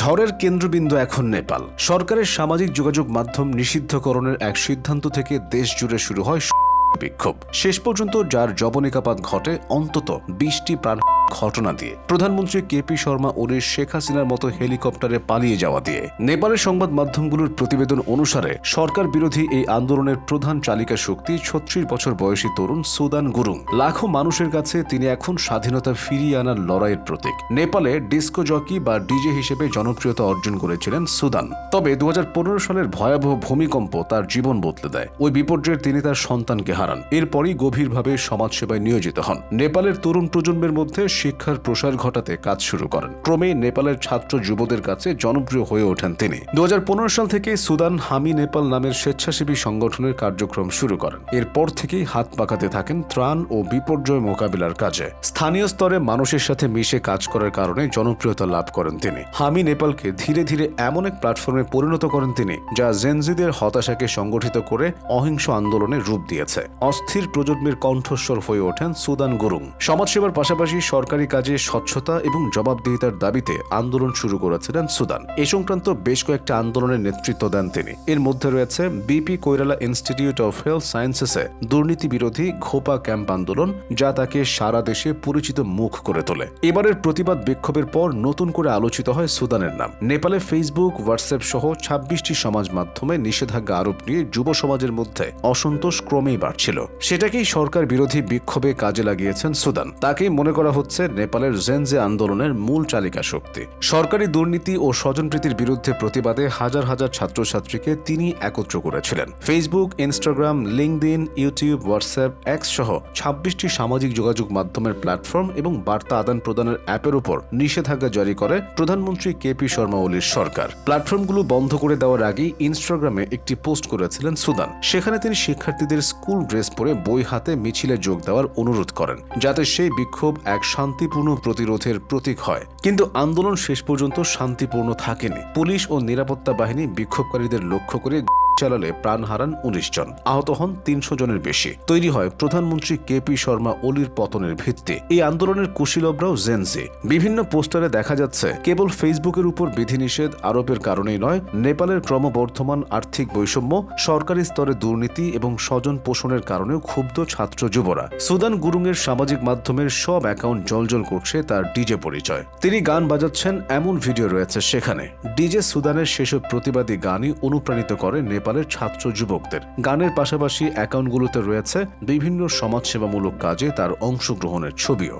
ঝড়ের কেন্দ্রবিন্দু এখন নেপাল। সরকারের সামাজিক যোগাযোগ মাধ্যম নিষিদ্ধকরণের এক সিদ্ধান্ত থেকে দেশ জুড়ে শুরু হয় বিক্ষোভ। শেষ পর্যন্ত যার জবনিকাপাত ঘটে, অন্তত বিশটি প্রাণ ঘটনা দিয়ে। প্রধানমন্ত্রী কেপি শর্মা ওলির শেখ হাসিনার মতো হেলিকপ্টারে পালিয়ে যাওয়া দিয়ে। নেপালের সংবাদ মাধ্যমগুলোর প্রতিবেদন অনুসারে সরকার বিরোধী এই আন্দোলনের প্রধান চালিকা শক্তি ছত্রিশ বছর বয়সী তরুণ সুদান গুরুং। লাখো মানুষের কাছে তিনি এখন স্বাধীনতা ফিরিয়ে আনার লড়াইয়ের প্রতীক। নেপালে ডিস্কো জকি বা ডিজে হিসেবে জনপ্রিয়তা অর্জন করেছিলেন সুদান। তবে দু হাজার পনেরো সালের ভয়াবহ ভূমিকম্প তার জীবন বদলে দেয়। ওই বিপর্যয়ে তিনি তার সন্তানকে হারান। এরপরই গভীরভাবে সমাজসেবায় নিয়োজিত হন। নেপালের তরুণ প্রজন্মের মধ্যে শিক্ষার প্রসার ঘটাতে কাজ শুরু করেন। ক্রমে নেপালের ছাত্র যুবদের কাছে জনপ্রিয় হয়ে ওঠেন তিনি। দু সাল থেকে সুদান হামি নেপাল নামের স্বেচ্ছাসেবী সংগঠনের কার্যক্রম শুরু করেন। এরপর থেকেই হাত পাকাতে থাকেন ত্রাণ ও বিপর্যয় মোকাবিলার কাজে। স্থানীয় স্তরে মানুষের সাথে মিশে কাজ করার কারণে জনপ্রিয়তা লাভ করেন তিনি। হামি নেপালকে ধীরে ধীরে এমন এক প্ল্যাটফর্মে পরিণত করেন তিনি, যা জেনজিদের হতাশাকে সংগঠিত করে অহিংস আন্দোলনের রূপ দিয়েছে। অস্থির প্রজন্মের কণ্ঠস্বর হয়ে ওঠেন সুদান গুরুং। সমাজসেবার পাশাপাশি সরকারি কাজে স্বচ্ছতা এবং জবাবদিহিতার দাবিতে আন্দোলন শুরু করেছিলেন সুদান। এ সংক্রান্ত বেশ কয়েকটা আন্দোলনের নেতৃত্ব দেন তিনি। এর মধ্যে রয়েছে BP Koirala institute of health সায়েন্সেসে দুর্নীতি বিরোধী ঘোপা ক্যাম্প আন্দোলন, যা তাকে সারা দেশে পরিচিত মুখ করে তোলে। এবারের প্রতিবাদ বিক্ষোভের পর নতুন করে আলোচিত হয় সুদানের নাম। নেপালে ফেসবুক, হোয়াটসঅ্যাপ সহ ছাব্বিশটি সমাজ মাধ্যমে নিষেধাজ্ঞা আরোপ নিয়ে যুব সমাজের মধ্যে অসন্তোষ ক্রমেই বাড়ছিল। সেটাকেই সরকার বিরোধী বিক্ষোভে কাজে লাগিয়েছেন সুদান। তাকেই মনে করা হচ্ছে নেপালের জেনজে আন্দোলনের মূল চালিকা শক্তি। সরকারি দুর্নীতি ও স্বজনপ্রীতির বিরুদ্ধে প্রতিবাদে হাজার হাজার ছাত্রছাত্রীকে তিনি একত্র করেছিলেন। Facebook Instagram LinkedIn YouTube WhatsApp X সহ ছাব্বিশটি সামাজিক যোগাযোগ মাধ্যমের প্ল্যাটফর্ম এবং বার্তা আদান প্রদানের অ্যাপের উপর নিষেধাজ্ঞা জারি করে প্রধানমন্ত্রী কেপি শর্মা ওলির সরকার। প্ল্যাটফর্মগুলো বন্ধ করে দেওয়ার আগেই ইনস্টাগ্রামে একটি পোস্ট করেছিলেন সুদান। সেখানে তিনি শিক্ষার্থীদের স্কুল ড্রেস পরে বই হাতে মিছিলে যোগ দেওয়ার অনুরোধ করেন, যাতে সেই বিক্ষোভ এক শান্তিপূর্ণ প্রতিরোধের প্রতীক হয়। কিন্তু আন্দোলন শেষ পর্যন্ত শান্তিপূর্ণ থাকেনি। পুলিশ ও নিরাপত্তা বাহিনী বিক্ষোভকারীদের লক্ষ্য করে চালালে প্রাণ হারান উনিশ জন। আহত হন তিনশো জনের বেশি। তৈরি হয় প্রধানমন্ত্রী কেপি শর্মা ওলির পতনের ভিত্তি। এই আন্দোলনের কুশীলবরাও জেনজি বিভিন্ন পোস্টারে দেখা যাচ্ছে, কেবল ফেসবুকের উপর বিধিনিষেধ আরোপের কারণেই নয়, নেপালের ক্রমবর্ধমান আর্থিক বৈষম্য, সরকারি স্তরে দুর্নীতি এবং স্বজন পোষণের কারণেও ক্ষুব্ধ ছাত্র যুবরা। সুদান গুরুংয়ের সামাজিক মাধ্যমের সব অ্যাকাউন্ট জলজল করছে তার ডিজে পরিচয়। তিনি গান বাজাচ্ছেন, এমন ভিডিও রয়েছে সেখানে। ডিজে সুদানের সেসব প্রতিবাদী গানই অনুপ্রাণিত করে নেপালের ছাত্র যুবকদের। গানের পাশাপাশি অ্যাকাউন্টগুলোতে রয়েছে বিভিন্ন সমাজসেবামূলক কাজে তার অংশগ্রহণের ছবিও।